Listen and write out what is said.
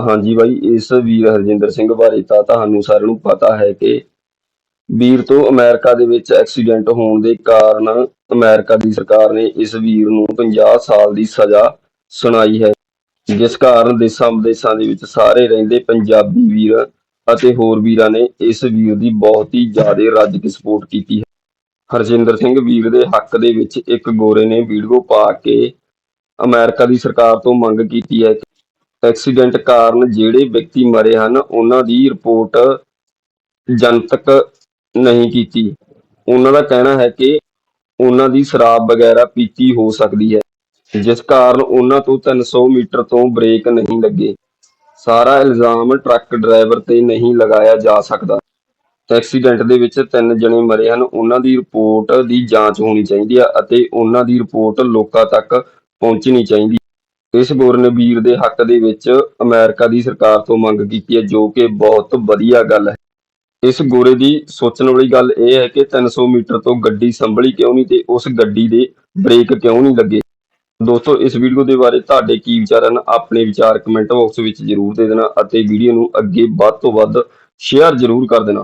ਹਾਂਜੀ ਬਾਈ, ਇਸ ਵੀਰ ਹਰਜਿੰਦਰ ਸਿੰਘ ਬਾਰੇ ਤਾਂ ਤੁਹਾਨੂੰ ਸਾਰਿਆਂ ਨੂੰ ਪਤਾ ਹੈ ਕਿ ਵੀਰ ਤੋਂ ਅਮਰੀਕਾ ਦੇ ਵਿੱਚ ਐਕਸੀਡੈਂਟ ਹੋਣ ਦੇ ਕਾਰਨ ਅਮਰੀਕਾ ਦੀ ਸਰਕਾਰ ਨੇ ਇਸ ਵੀਰ ਨੂੰ 50 ਸਾਲ ਦੀ ਸਜ਼ਾ ਸੁਣਾਈ ਹੈ। ਜਿਸ ਕਾਰਨ ਦੇਸਾਂ ਵਿਦੇਸਾਂ ਦੇ ਵਿੱਚ ਸਾਰੇ ਰਹਿੰਦੇ ਪੰਜਾਬੀ ਵੀਰ ਅਤੇ ਹੋਰ ਵੀਰਾਂ ਨੇ ਇਸ ਵੀਰ ਦੀ ਬਹੁਤ ਹੀ ਜ਼ਿਆਦਾ ਰੱਜ ਕੇ ਸਪੋਰਟ ਕੀਤੀ ਹੈ। ਹਰਜਿੰਦਰ ਸਿੰਘ ਵੀਰ ਦੇ ਹੱਕ ਦੇ ਵਿੱਚ ਇੱਕ ਗੋਰੇ ਨੇ ਵੀਡੀਓ ਪਾ ਕੇ ਅਮਰੀਕਾ ਦੀ ਸਰਕਾਰ ਤੋਂ ਮੰਗ ਕੀਤੀ ਹੈ ਐਕਸੀਡੈਂਟ ਕਾਰਨ ਜਿਹੜੇ ਵਿਅਕਤੀ ਮਰੇ ਹਨ, ਉਹਨਾਂ ਦੀ ਰਿਪੋਰਟ ਜਨਤਕ ਨਹੀਂ ਕੀਤੀ। ਉਹਨਾਂ ਦਾ ਕਹਿਣਾ ਹੈ ਕਿ ਉਹਨਾਂ ਦੀ ਸ਼ਰਾਬ ਵਗੈਰਾ ਪੀਤੀ ਹੋ ਸਕਦੀ ਹੈ, ਜਿਸ ਕਾਰਨ ਉਹਨਾਂ ਤੋਂ 300 ਮੀਟਰ ਤੋਂ ਬ੍ਰੇਕ ਨਹੀਂ ਲੱਗੇ। ਸਾਰਾ ਇਲਜ਼ਾਮ ਟਰੱਕ ਡਰਾਈਵਰ ਤੇ ਨਹੀਂ ਲਗਾਇਆ ਜਾ ਸਕਦਾ। ਐਕਸੀਡੈਂਟ ਦੇ ਵਿੱਚ ਤਿੰਨ ਜਣੇ ਮਰੇ ਹਨ। ਉਹਨਾਂ ਦੀ ਰਿਪੋਰਟ ਦੀ ਜਾਂਚ ਹੋਣੀ ਚਾਹੀਦੀ ਹੈ ਅਤੇ ਉਹਨਾਂ ਦੀ ਰਿਪੋਰਟ ਲੋਕਾਂ ਤੱਕ ਪਹੁੰਚਣੀ ਚਾਹੀਦੀ ਇਸ ਗੋਰਨ ਵੀਰ ਦੇ ਹੱਕ ਦੇ ਵਿੱਚ ਅਮਰੀਕਾ ਦੀ ਸਰਕਾਰ ਤੋਂ ਮੰਗ ਕੀਤੀ ਹੈ, ਜੋ ਕਿ ਬਹੁਤ ਵਧੀਆ ਗੱਲ ਹੈ। ਇਸ ਗੋਰੇ ਦੀ ਸੋਚਣ ਵਾਲੀ ਗੱਲ ਇਹ ਹੈ ਕਿ 300 ਮੀਟਰ ਤੋਂ ਗੱਡੀ ਸੰਭਲੀ ਕਿਉਂ ਨਹੀਂ ਤੇ ਉਸ ਗੱਡੀ ਦੇ ਬ੍ਰੇਕ ਕਿਉਂ ਨਹੀਂ ਲੱਗੇ? ਦੋਸਤੋ, ਇਸ ਵੀਡੀਓ ਦੇ ਬਾਰੇ ਤੁਹਾਡੇ ਕੀ ਵਿਚਾਰ ਹਨ, ਆਪਣੇ ਵਿਚਾਰ ਕਮੈਂਟ ਬਾਕਸ ਵਿੱਚ ਜਰੂਰ ਦੇ ਦੇਣਾ ਅਤੇ ਵੀਡੀਓ ਨੂੰ ਅੱਗੇ ਵੱਧ ਤੋਂ ਵੱਧ ਸ਼ੇਅਰ ਜਰੂਰ ਕਰ ਦੇਣਾ।